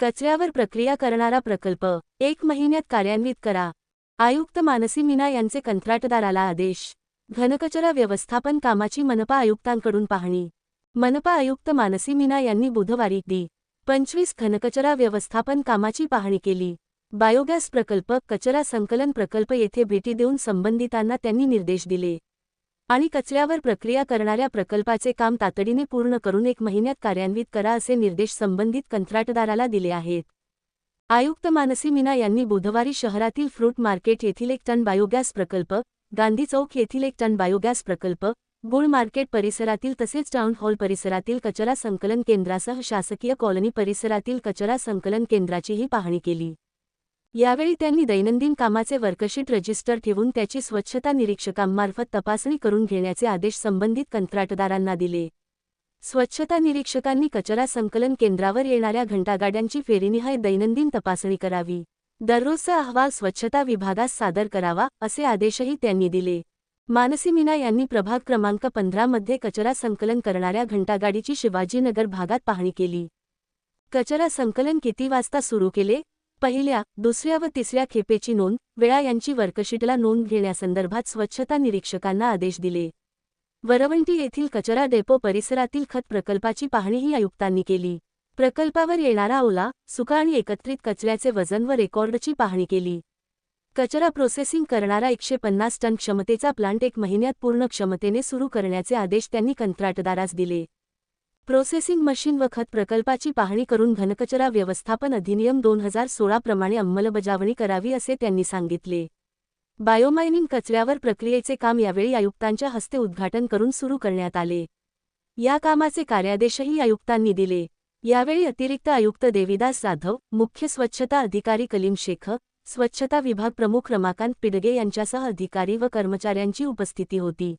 कचऱ्यावर प्रक्रिया करणारा प्रकल्प. एक महिन्यात कार्यान्वित करा. आयुक्त मानसी मीना यांचे कंत्राटदाराला आदेश. घनकचरा व्यवस्थापन कामाची मनपा आयुक्तांकडून पाहणी. मनपा आयुक्त मानसी मीना यांनी बुधवारी डी. पंचवीस घनकचरा व्यवस्थापन कामाची पाहणी केली. बायोगॅस प्रकल्प कचरा संकलन प्रकल्प येथे भेटी देऊन संबंधितांना त्यांनी निर्देश दिले. आणि कचऱ्यावर प्रक्रिया करणाऱ्या प्रकल्पाचे काम तातडीने पूर्ण करून एक महिन्यात कार्यान्वित करा असे निर्देश संबंधित कंत्राटदाराला दिले आहेत. आयुक्त मानसी मीना यांनी बुधवारी शहरातील फ्रूट मार्केट येथील एक टन बायोगॅस प्रकल्प गांधी चौक येथील एक टन बायोगॅस प्रकल्प गुळ मार्केट परिसरातील तसेच टाउन हॉल परिसरातील कचरा संकलन केंद्रासह शासकीय कॉलनी परिसरातील कचरा संकलन केंद्राचीही पाहणी केली. यावेळी त्यांनी दैनंदिन कामाचे वर्कशीट रजिस्टर ठेवून त्याची स्वच्छता निरीक्षकांमार्फत तपासणी करून घेण्याचे आदेश संबंधित कंत्राटदारांना दिले. स्वच्छता निरीक्षकांनी कचरा संकलन केंद्रावर येणाऱ्या घंटागाड्यांची फेरीनिहाय दैनंदिन तपासणी करावी. दररोजचा अहवाल स्वच्छता विभागास सादर करावा असे आदेशही त्यांनी दिले. मानसी मीना यांनी प्रभाग क्रमांक पंधरामध्ये कचरा संकलन करणाऱ्या घंटागाडीची शिवाजीनगर भागात पाहणी केली. कचरा संकलन किती वाजता सुरू केले? पहिल्या दुसऱ्या व तिसऱ्या खेपेची नोंद वेळा यांची वर्कशीटला नोंद घेण्यासंदर्भात स्वच्छता निरीक्षकांना आदेश दिले. वरवंटी येथील कचरा डेपो परिसरातील खत प्रकल्पाची पाहणीही आयुक्तांनी केली. प्रकल्पावर येणारा ओला सुका आणि एकत्रित कचऱ्याचे वजन व रेकॉर्डची पाहणी केली. कचरा प्रोसेसिंग करणारा एकशे पन्नास टन क्षमतेचा प्लांट एक महिन्यात पूर्ण क्षमतेने सुरू करण्याचे आदेश त्यांनी कंत्राटदारास दिले. प्रोसेसिंग मशीन व खत प्रकल्पाची पाहणी करून घनकचरा व्यवस्थापन अधिनियम दोन हजार सोळाप्रमाणे अंमलबजावणी करावी असे त्यांनी सांगितले. बायोमायनिंग कचऱ्यावर प्रक्रियेचे काम यावेळी आयुक्तांच्या हस्ते उद्घाटन करून सुरू करण्यात आले. या कामाचे कार्यादेशही आयुक्तांनी दिले. यावेळी अतिरिक्त आयुक्त देविदास जाधव मुख्य स्वच्छता अधिकारी कलीम शेख स्वच्छता विभाग प्रमुख रमाकांत पिडगे यांच्यासह अधिकारी व कर्मचाऱ्यांची उपस्थिती होती.